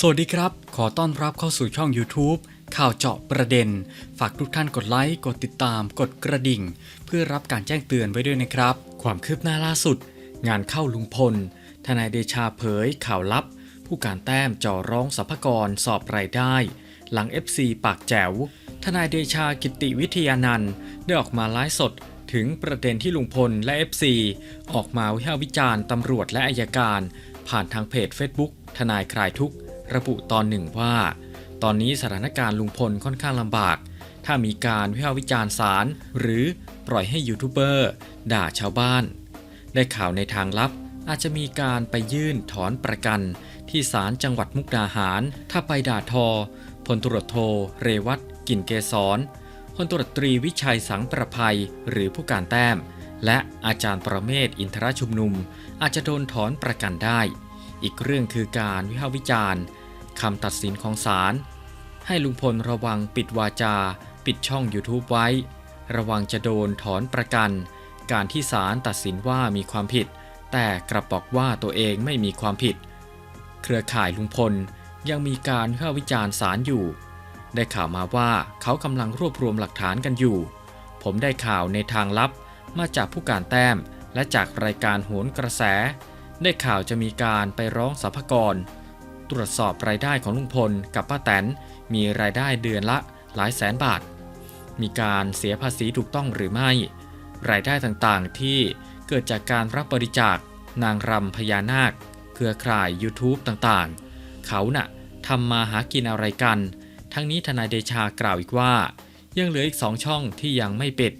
สวัสดีครับ ขอต้อนรับเข้าสู่ช่อง YouTube ข่าวเจาะประเด็น ฝากทุกท่านกดไลค์ กดติดตาม กดกระดิ่ง เพื่อรับการแจ้งเตือนไว้ด้วยนะครับ ความคืบหน้าล่าสุด งานเข้าลุงพล ทนายเดชาเผยข่าวลับ ผู้การแต้มจ่อร้องสรรพากรสอบรายได้ หลัง FC ปากแจ๋ว ทนายเดชากิติวิทยานันท์ได้ออกมาไลฟ์สดถึงประเด็นที่ลุงพลและ FC ออกมาวิพากษ์วิจารณ์ตำรวจและอายการ ผ่านทางเพจ Facebook ทนายคลายทุกข์ ระบุตอนหนึ่งว่า ตอนนี้สถานการณ์ลุงพลค่อนข้างลำบาก ถ้ามีการวิพากษ์วิจารณ์ศาลหรือปล่อยให้ยูทูบเบอร์ด่าชาวบ้าน ได้ข่าวในทางลับอาจจะมีการไปยื่นถอนประกัน ที่ศาลจังหวัดมุกดาหาร ถ้าไปด่าทอพลตรวจโทเรวัตกินเกษรพลตรวจตรีวิชัยสังประภัยหรือผู้การแต้ม และอาจารย์ประเมศอินทรชุมนุม อาจจะโดนถอนประกันได้ อีกเรื่องคือการวิพากษ์วิจารณ์ คำตัดสินของศาลให้ลุงพลระวังปิดวาจา ปิดช่อง YouTube ไว้ ระวังจะโดนถอนประกัน การที่ศาลตัดสินว่ามีความผิด แต่กลับบอกว่าตัวเองไม่มีความผิด เครือข่ายลุงพลยังมีการวิพาวิจารณ์ศาลอยู่ ได้ข่าวมาว่าเขากำลังรวบรวมหลักฐานกันอยู่ ผมได้ข่าวในทางลับมาจากผู้การแต้มและจากรายการโหนกระแส ได้ข่าวจะมีการไปร้องสรรพกร ตรวจสอบรายได้ของลุงพลกับป้าแตน มีรายได้เดือนละหลายแสนบาท มีการเสียภาษีถูกต้องหรือไม่ รายได้ต่างๆที่เกิดจากการรับบริจาคนางรำพญานาค เครือข่าย YouTube ต่างๆ เขาน่ะทำมาหากินอะไรกัน ทั้งนี้ทนายเดชากล่าวอีกว่า ยังเหลืออีกสองช่องที่ยังไม่ปิด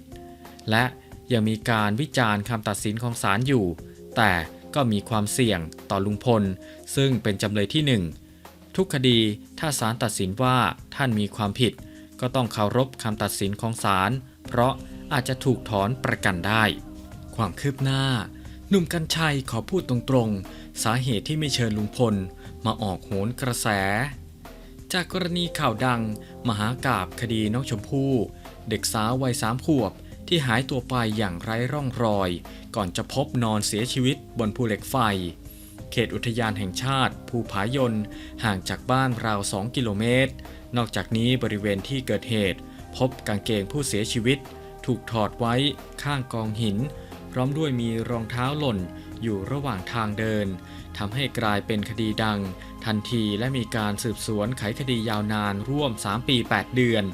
และยังมีการวิจารณ์คำตัดสินของศาลอยู่ แต่ ก็มีความเสี่ยงต่อลุงพล ซึ่งเป็นจำเลยที่หนึ่งทุกคดีถ้าศาลตัดสินว่าท่านมีความผิด ก็ต้องเคารพคำตัดสินของศาลเพราะอาจจะถูกถอนประกันได้ ความคืบหน้า หนุ่มกัญชัยขอพูดตรงๆ สาเหตุที่ไม่เชิญลุงพล มาออกโหนกระแส จากกรณีข่าวดัง มหากาบคดีน้องชมพู่ เด็กสาววัยสามขวบ ที่หายตัวไปอย่างไร้ร่องรอย ก่อนจะพบนอนเสียชีวิตบนภูเหล็กไฟ เขตอุทยานแห่งชาติ ภูผายนห่างจากบ้านราว 2 กิโลเมตร นอกจากนี้บริเวณที่เกิดเหตุ พบกางเกงผู้เสียชีวิต ถูกถอดไว้ข้างกองหิน พร้อมด้วยมีรองเท้าหล่นอยู่ระหว่างทางเดินทำให้กลายเป็นคดีดัง ทันทีและมีการสืบสวนไขคดียาวนานร่วม 3 ปี 8 เดือน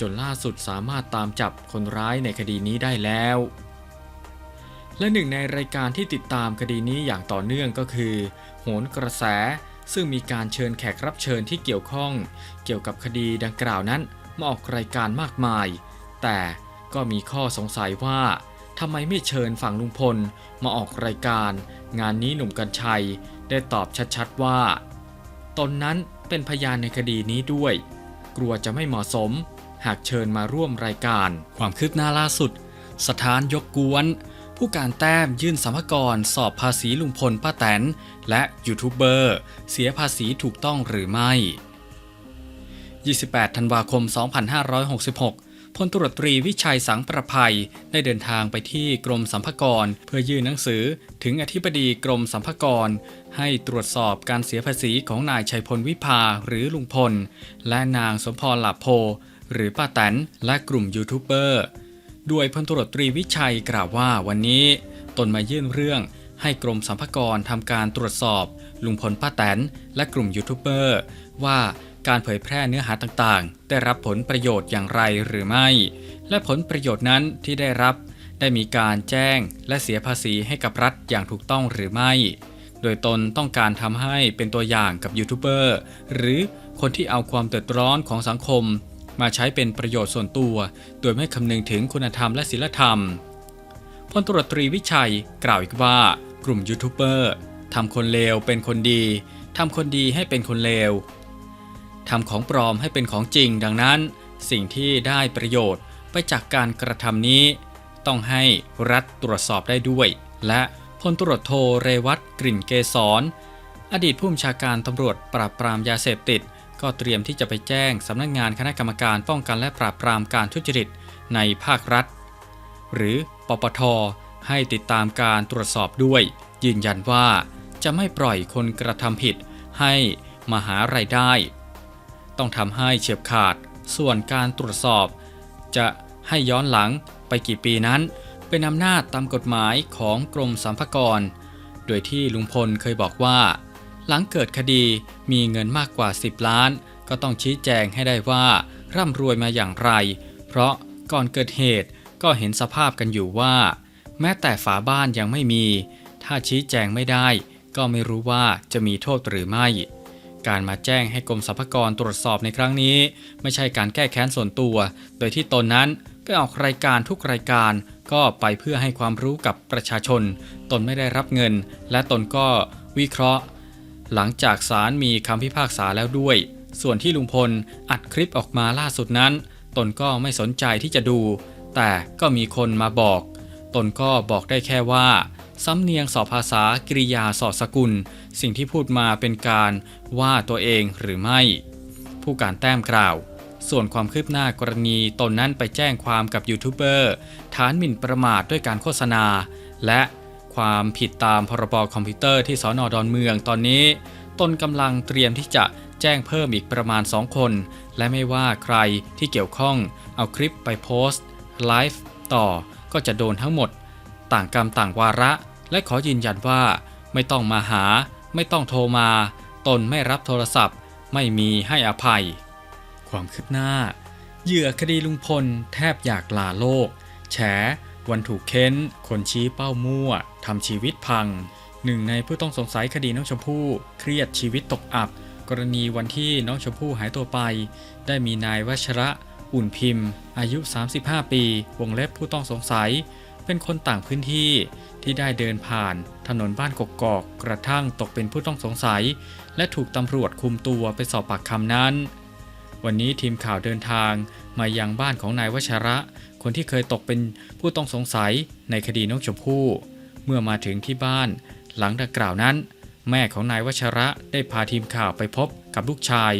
จนล่าสุดสามารถตามจับคนร้ายในคดีนี้ได้แล้ว และหนึ่งในรายการที่ติดตามคดีนี้อย่างต่อเนื่องก็คือ โหนกระแสซึ่งมีการเชิญแขกรับเชิญที่เกี่ยวข้อง เกี่ยวกับคดีดังกล่าวนั้นมาออกรายการมากมาย แต่ก็มีข้อสงสัยว่าทำไมไม่เชิญฝั่งลุงพลมาออกรายการ งานนี้หนุ่มกัญชัยได้ตอบชัดๆว่า ตนนั้นเป็นพยานในคดีนี้ด้วย กลัวจะไม่เหมาะสม หากเชิญมาร่วมรายการ ความคืบหน้าล่าสุด สถานยกกวน ผู้การแต้มยื่นสัมภากรสอบภาษีลุงพลป้าแตน และยูทูบเบอร์ เสียภาษีถูกต้องหรือไม่ 28 ธันวาคม 2566พลตรตรีวิชัยสังประภัยได้เดินทางไปที่กรมสัมภากร เพื่อยื่นหนังสือถึงอธิบดีกรมสัมภากร ให้ตรวจสอบการเสียภาษีของนายชัยพลวิภาหรือลุงพล และนางสมพรหลาโพ หรือป้าแตนและกลุ่มยูทูบเบอร์ด้วยพลตรวจตรีวิชัยกล่าวว่าวันนี้ตนมายื่นเรื่องให้กรมสัมภากรทำการตรวจสอบ ลุงพลป้าแตนและกลุ่มยูทูบเบอร์ว่าการเผยแพร่เนื้อหาต่างๆ ได้รับผลประโยชน์อย่างไรหรือไม่ และผลประโยชน์นั้นที่ได้รับ ได้มีการแจ้งและเสียภาษีให้กับรัฐอย่างถูกต้องหรือไม่ โดยตนต้องการทำให้เป็นตัวอย่างกับยูทูบเบอร์หรือคนที่เอาความเดือดร้อนของสังคม มาใช้เป็นประโยชน์ส่วนตัว โดยไม่คำนึงถึงคุณธรรมและศีลธรรมพลตรวจตรีวิชัยกล่าวอีกว่ากลุ่มยูทูบเบอร์ทำคนเลวเป็นคนดีทำคนดีให้เป็นคนเลวทำของปลอมให้เป็นของจริง ดังนั้น สิ่งที่ได้ประโยชน์ไปจากการกระทำนี้ ต้องให้รัฐตรวจสอบได้ด้วย และพลตรวจโทเรวัตกลิ่นเกษรอดีตผู้บัญชาการตำรวจปราบปรามยาเสพติด ก็เตรียมที่จะไปแจ้งสำนักงงานคณะกรรมการป้องกันและปราบปรามการทุจริตในภาครัฐ หรือปปท ให้ติดตามการตรวจสอบด้วย ยืนยันว่าจะไม่ปล่อยคนกระทำผิดให้มาหารายได้ ต้องทำให้เฉียบขาด ส่วนการตรวจสอบ จะให้ย้อนหลังไปกี่ปีนั้น เป็นอำนาจตามกฎหมายของกรมสรรพากร โดยที่ลุงพลเคยบอกว่า หลังเกิดคดีมีเงินมากกว่า 10 ล้าน ก็ต้องชี้แจงให้ได้ว่าร่ำรวยมาอย่างไร เพราะก่อนเกิดเหตุก็เห็นสภาพกันอยู่ว่า แม้แต่ฝาบ้านยังไม่มี ถ้าชี้แจงไม่ได้ ก็ไม่รู้ว่าจะมีโทษหรือไม่ การมาแจ้งให้กรมสรรพากรตรวจสอบในครั้งนี้ ไม่ใช่การแก้แค้นส่วนตัว โดยที่ตนนั้นไปออกรายการทุกรายการก็ไปเพื่อให้ความรู้กับประชาชน ตนไม่ได้รับเงิน และตนก็วิเคราะห์ หลังจากศาลมีคำพิพากษาแล้วด้วย ส่วนที่ลุงพลอัดคลิปออกมาล่าสุดนั้น ตนก็ไม่สนใจที่จะดู แต่ก็มีคนมาบอก ตนก็บอกได้แค่ว่าสำเนียงสอบภาษากริยาสอดสกุล สิ่งที่พูดมาเป็นการว่าตัวเองหรือไม่ ผู้การแต้มกล่าว ส่วนความคืบหน้ากรณีตนนั้นไปแจ้งความกับยูทูบเบอร์ฐานหมิ่นประมาทด้วยการโฆษณา และ ความผิดตามพรบคอมพิวเตอร์ที่สอนอดอนเมืองตอนนี้ ตนกำลังเตรียมที่จะแจ้งเพิ่มอีกประมาณ 2 คน และไม่ว่าใครที่เกี่ยวข้องเอาคลิปไปโพสต์ไลฟ์ต่อก็จะโดนทั้งหมด ต่างกรรมต่างวาระ และขอยืนยันว่า ไม่ต้องมาหา ไม่ต้องโทรมา ตนไม่รับโทรศัพท์ ไม่มีให้อภัย ความคืบหน้า เหยื่อคดีลุงพลแทบอยากลาโลก แฉ วันถูกเค้น คนชี้เป้ามั่วทำชีวิตพัง หนึ่งในผู้ต้องสงสัยคดีน้องชมพู่ เครียดชีวิตตกอับ กรณีวันที่น้องชมพู่หายตัวไป ได้มีนายวัชระอุ่นพิมพ์ อายุ 35 ปี วงเล็บผู้ต้องสงสัย เป็นคนต่างพื้นที่ที่ได้เดินผ่าน ถนนบ้านกกอก กระทั่งตกเป็นผู้ต้องสงสัย และถูกตำรวจคุมตัวไปสอบปากคำนั้น วันนี้ทีมข่าวเดินทางมายังบ้านของนายวชระ คนที่เคยตกเป็นผู้ต้องสงสัยในคดีน้องชมพู่เมื่อมาถึงที่บ้าน หลังดังกล่าวนั้น แม่ของนายวชระได้พาทีมข่าวไปพบกับลูกชาย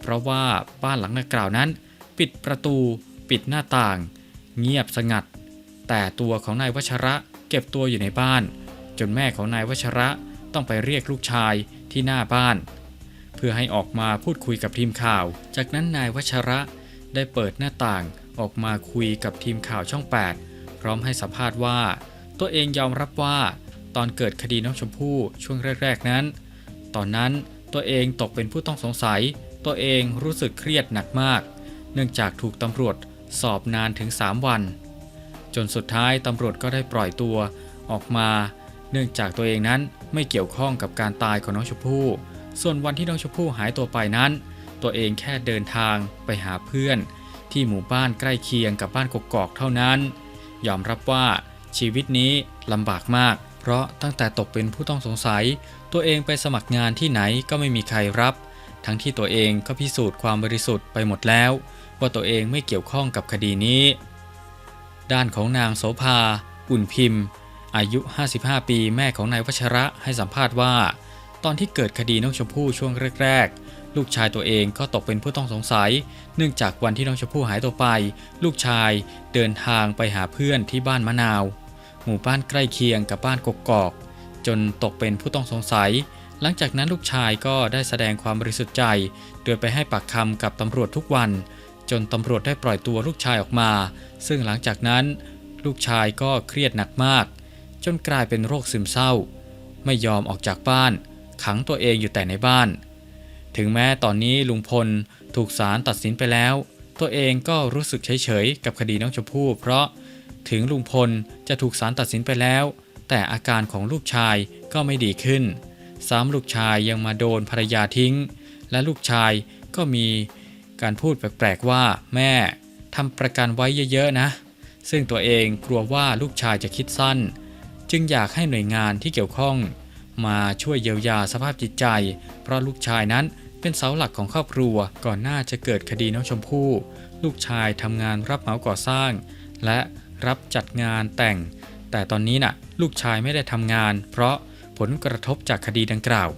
เพราะว่าบ้านหลังดังกล่าวนั้น ปิดประตู ปิดหน้าต่าง เงียบสงัด แต่ตัวของนายวชระเก็บตัวอยู่ในบ้าน จนแม่ของนายวชระต้องไปเรียกลูกชายที่หน้าบ้าน เพื่อให้ออกมาพูดคุยกับทีมข่าว จากนั้นนายวชระได้เปิดหน้าต่าง ออกมาคุยกับทีมข่าวช่อง 8 พร้อมให้สัมภาษณ์ว่า ตัวเองยอมรับว่า ตอนเกิดคดีน้องชมพู่ช่วงแรก ๆ นั้น ตอนนั้นตัวเองตกเป็นผู้ต้องสงสัย ตัวเองรู้สึกเครียดหนักมาก เนื่องจากถูกตำรวจสอบนานถึง 3 วัน จนสุดท้ายตำรวจก็ได้ปล่อยตัวออกมา เนื่องจากตัวเองนั้นไม่เกี่ยวข้องกับการตายของน้องชมพู่ส่วนวันที่น้องชมพู่หายตัวไปนั้น ตัวเองแค่เดินทางไปหาเพื่อน ที่หมู่บ้านใกล้เคียงกับบ้านกกอกเท่านั้น ยอมรับว่าชีวิตนี้ลำบากมาก เพราะตั้งแต่ตกเป็นผู้ต้องสงสัย ตัวเองไปสมัครงานที่ไหนก็ไม่มีใครรับ ทั้งที่ตัวเองก็พิสูจน์ความบริสุทธิ์ไปหมดแล้ว ว่าตัวเองไม่เกี่ยวข้องกับคดีนี้ ด้านของนางโสภา อุ่นพิมพ์ อายุ 55 ปีแม่ของนายวัชระให้สัมภาษณ์ว่า ตอนที่เกิดคดีน้องชมพู่ช่วงแรกๆ ลูกชายตัวเองก็ตกเป็นผู้ต้องสงสัย เนื่องจากวันที่น้องชมพู่หายตัวไป ลูกชายเดินทางไปหาเพื่อนที่บ้านมะนาว หมู่บ้านใกล้เคียงกับบ้านกกอก จนตกเป็นผู้ต้องสงสัย หลังจากนั้นลูกชายก็ได้แสดงความบริสุทธิ์ใจ โดยไปให้ปากคำกับตำรวจทุกวัน จนตำรวจได้ปล่อยตัวลูกชายออกมา ซึ่งหลังจากนั้น ลูกชายก็เครียดหนักมาก จนกลายเป็นโรคซึมเศร้า ไม่ยอมออกจากบ้าน ขังตัวเองอยู่แต่ในบ้าน ถึงแม้ตอนนี้ลุงพลถูกศาลตัดสินไปแล้ว ตัวเองก็รู้สึกเฉยๆกับคดีน้องชมพู่ เพราะถึงลุงพลจะถูกศาลตัดสินไปแล้ว แต่อาการของลูกชายก็ไม่ดีขึ้นซ้ำลูกชายยังมาโดนภรรยาทิ้ง และลูกชายก็มีการพูดแปลกๆว่าแม่ทำประกันไว้เยอะๆนะ ซึ่งตัวเองกลัวว่าลูกชายจะคิดสั้น จึงอยากให้หน่วยงานที่เกี่ยวข้อง มาช่วยเยียวยาสภาพจิตใจ เพราะลูกชายนั้นเป็นเสาหลักของครอบครัวก่อนหน้าจะเกิดคดีน้องชมพู่ ลูกชายทำงานรับเหมาก่อสร้าง และรับจัดงานแต่ง แต่ตอนนี้น่ะลูกชายไม่ได้ทำงาน เพราะผลกระทบจากคดีดังกล่าว